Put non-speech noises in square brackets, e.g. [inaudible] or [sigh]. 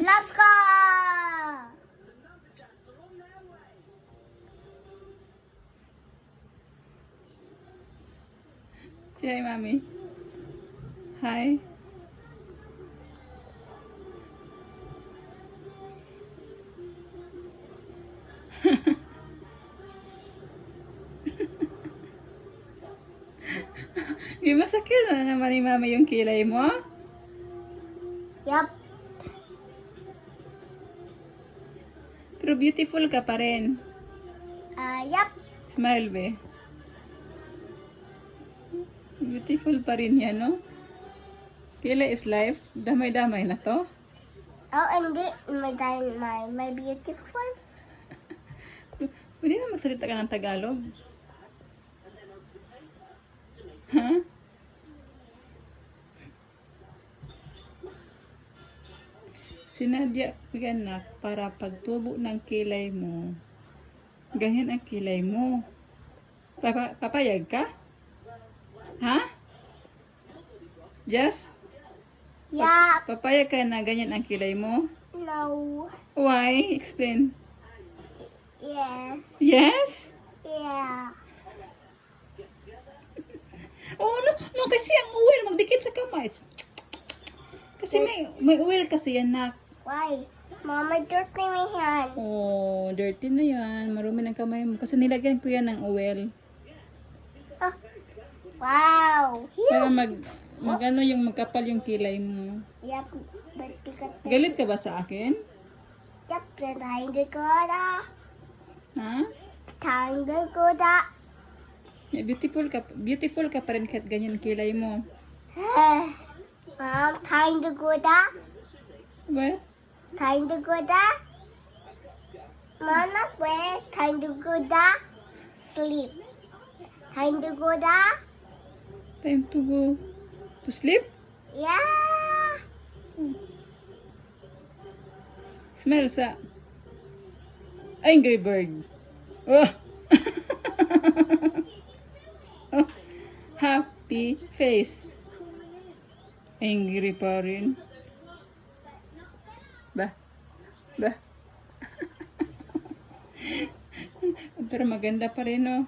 Let's go! Say Mami. Hi. [laughs] Di masakit na naman ni Mami yung kilay mo? Yup. Pero beautiful ka pa rin. Uh, yup. Smile, be. Beautiful pa rin yan, no? Kilay is life. Damay-damay na to. Oh, hindi. My, di- my, my beautiful. [laughs] Pwede na magsalita ka ng Tagalog. Ha? Sinadya ko yan na para pagtubo ng kilay mo, ganyan ang kilay mo. Papa, papayag ka? Ha? Just? Yup. Papayag ka na ganyan ang kilay mo? No. Why? Explain. Yes. Yes? Yeah. Oh, no, no, kasi ang oil magdikit sa kamay. Kasi may may oil kasi yan na. Why? Mama, dirty me hand. Oh, dirty na yan. Marumi ng kamay mo. Kasi nilagyan ko yan ng oil. Oh. Wow. Para mag, mag ano yung magkapal yung kilay mo. Because Galit ka ba sa akin? time to go da. Ha? To go da. Eh, Beautiful ka, beautiful ka pa rin kahit ganyan kilay mo. [sighs] Mom, time to go da. Ba? Time to go da. Mama, where? Time to go da. Sleep. Time to go da. Time to go to sleep? Yeah. Smell sa Angry Bird. Oh. [laughs] oh. Happy face. Angry pa rin. Ba? Ba? [laughs] Pero maganda pa rin, oh.